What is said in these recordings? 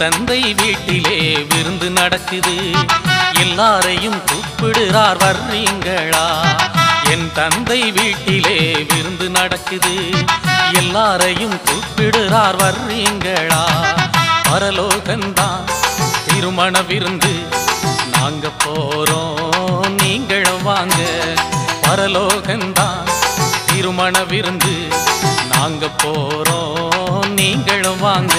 தந்தை வீட்டிலே விருந்து நடக்குது. எல்லாரையும் கூப்பிடுறார் வர்றீங்களா? என் தந்தை வீட்டிலே விருந்து நடக்குது. எல்லாரையும் கூப்பிடுறார் வர்றீங்களா? பரலோகந்தான் திருமண விருந்து. நாங்க போறோம் நீங்களும் வாங்க. பரலோகந்தான் திருமண விருந்து. நாங்க போறோம் நீங்களும் வாங்க.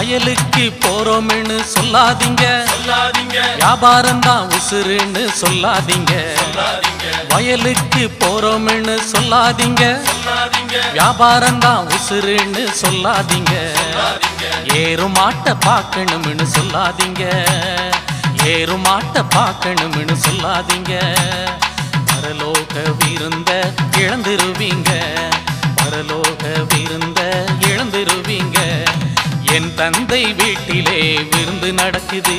வயலுக்கு போறோம்னு சொல்லாதீங்க. சொல்லாதீங்க. வியாபாரம் தான் உசுருன்னு சொல்லாதீங்க. வயலுக்கு போறோம்னு சொல்லாதீங்க. சொல்லாதீங்க. வியாபாரம் தான் உசுருன்னு சொல்லாதீங்க. ஏறு மாட்டை பார்க்கணும்னு சொல்லாதீங்க. ஏறு மாட்டை பார்க்கணும்னு சொல்லாதீங்க. பரலோக விருந்த இழந்துருவீங்க. பரலோக என் தந்தை வீட்டிலே விருந்து நடக்குது.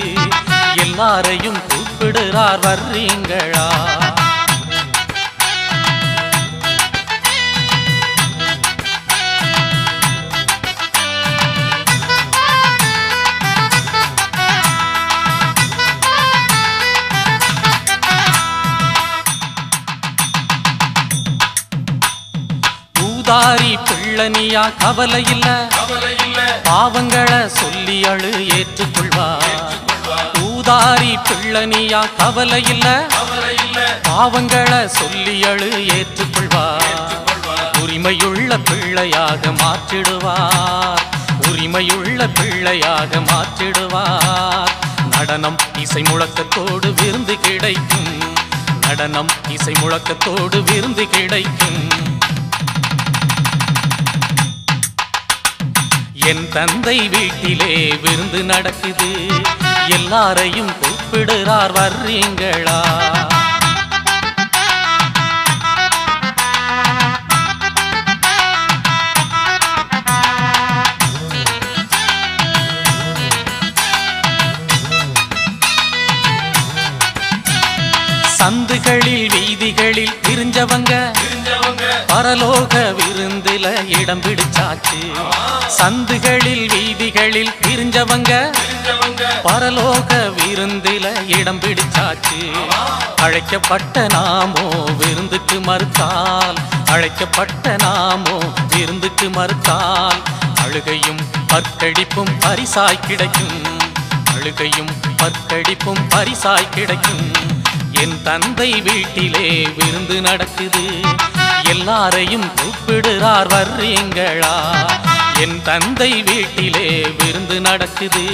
எல்லாரையும் கூப்பிடுறார் வர்றீங்களா? ஊதாரி பிள்ளனியா கவலை இல்ல பாவங்களை சொல்லி அழு ஏற்றுக்கொள்வா. ஊதாரி பிள்ளனியா கவலை இல்ல பாவங்களை சொல்லி அழு ஏற்றுக்கொள்வா. உரிமையுள்ள பிள்ளையாக மாற்றிடுவார் உரிமையுள்ள பிள்ளையாக மாற்றிடுவார் நடனம் இசை முழக்கத்தோடு விருந்து கிடைக்கும். நடனம் இசை முழக்கத்தோடு விருந்து கிடைக்கும். என் தந்தை வீட்டிலே விருந்து நடக்குது. எல்லாரையும் கூப்பிடுறார் வர்றீங்களா? சந்துகளில் வீதிகளில் திரிஞ்சவங்க தெரிஞ்சவங்க பரலோக விருந்தில இடம் பிடிச்சாச்சு. சந்துகளில் வீதிகளில் பிரிஞ்சவங்க தெரிஞ்சவங்க பரலோக விருந்தில இடம் பிடிச்சாச்சு. அழைக்கப்பட்ட நாமோ விருந்துக்கு மறுத்தால் அழைக்கப்பட்ட நாமோ விருந்துக்கு மறுத்தால் அழுகையும் பற்கடிப்பும் பரிசாய் கிடைக்கும். அழுகையும் பற்கடிப்பும் பரிசாய் கிடைக்கும். என் தந்தை வீட்டிலே விருந்து நடக்குது. எல்லாரையும் கூப்பிடுறார் வர்றீங்களா? என் தந்தை வீட்டிலே விருந்து நடக்குது.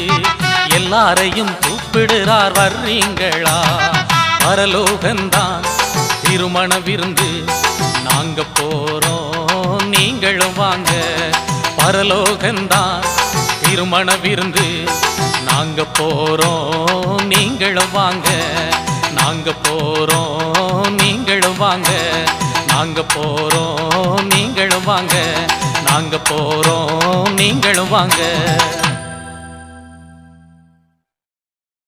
எல்லாரையும் கூப்பிடுறார் வர்றீங்களா? பரலோகந்தான் திருமண விருந்து. நாங்க போறோம் நீங்களும் வாங்க. பரலோகந்தான் திருமண விருந்து. நாங்க போறோம் நீங்களும் வாங்க. நாங்க போறோம் நீங்களும் வாங்க. நாங்க போறோம் நீங்களும் வாங்க. நாங்க போறோம் நீங்களும் வாங்க.